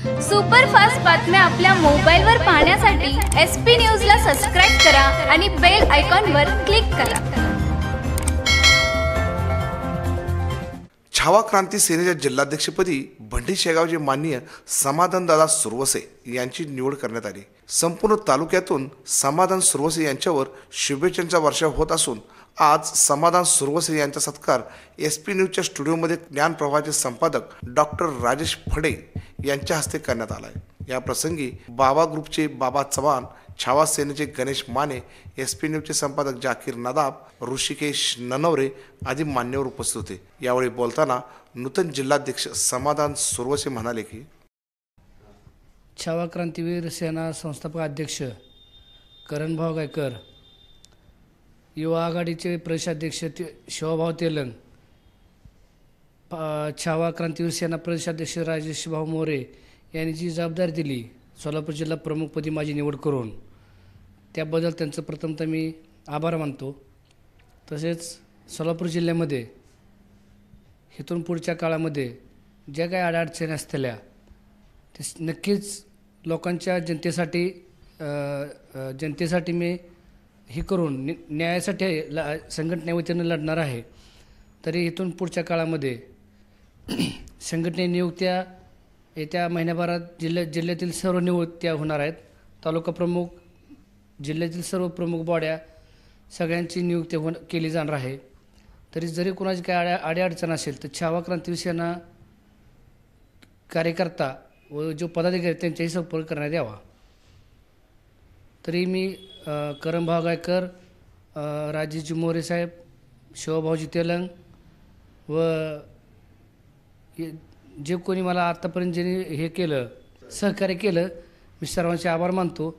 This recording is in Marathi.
सुपरफास्ट बातम्या आपल्या मोबाईलवर पाहण्यासाठी एस पी न्यूजला सबस्क्राईब करा आणि बेल आयकॉनवर क्लिक करा. छावा क्रांती सेनेच्या जिल्हाध्यक्षपदी भंडी शेगावचे माननीय समाधानदादा सुरवसे यांची निवड करण्यात आली. संपूर्ण तालुक्यातून समाधान सुरवसे यांच्यावर शुभेच्छांचा वर्षाव होत असून आज समाधान सुरवसे यांचा सत्कार एस पी न्यूजच्या स्टुडिओमध्ये ज्ञानप्रवाहाचे संपादक डॉक्टर राजेश फडे यांच्या हस्ते करण्यात आला आहे या प्रसंगी बाबा ग्रुपचे बाबा चव्हाण छावा सेनेचे गणेश माने एस पी न्यूजचे संपादक जाकीर नदाब ऋषिकेश ननवरे आदी मान्यवर उपस्थित होते. यावेळी बोलताना नूतन जिल्हाध्यक्ष समाधान सुरवसे म्हणाले की छावा क्रांतीवीर सेना संस्थापक अध्यक्ष करणभाऊ गायकर युवा आघाडीचे प्रदेशाध्यक्ष ते शिवभाऊ तेलंग पा- छावा क्रांतीवीर सेना प्रदेशाध्यक्ष राजेश भाऊ मोरे यांनी जी जबाबदारी दिली सोलापूर जिल्हा प्रमुखपदी माझी निवड करून त्याबद्दल त्यांचं प्रथमतः मी आभार मानतो. तसेच सोलापूर जिल्ह्यामध्ये इथून पुढच्या काळामध्ये ज्या काही अडअडचणी असलेल्या ते नक्कीच लोकांच्या जनतेसाठी जनतेसाठी मी हे करून नि- न्यायासाठी ल संघटनेवतीनं लढणार आहे. तरी इथून पुढच्या काळामध्ये संघटने नियुक्त्या येत्या महिन्याभरात जिल्ह्या जिल्ह्यातील सर्व नियुक्त्या होणार आहेत. तालुका प्रमुख जिल्ह्यातील सर्व प्रमुख बॉड्या सगळ्यांची नियुक्ती हो केली जाणार आहे. तरी जरी कोणाची काय अड्या अडीअडचण असेल तर छावा क्रांती कार्यकर्ता व जो पदाधिकारी त्यांच्याही संपर्क करण्यात यावा. तरी मी करमभाव गायकर राजेशजी मोरे साहेब शिवभाऊजी तेलंग व जे कोणी मला आत्तापर्यंत ज्यांनी हे केलं सहकार्य केलं मी सर्वांचे आभार मानतो.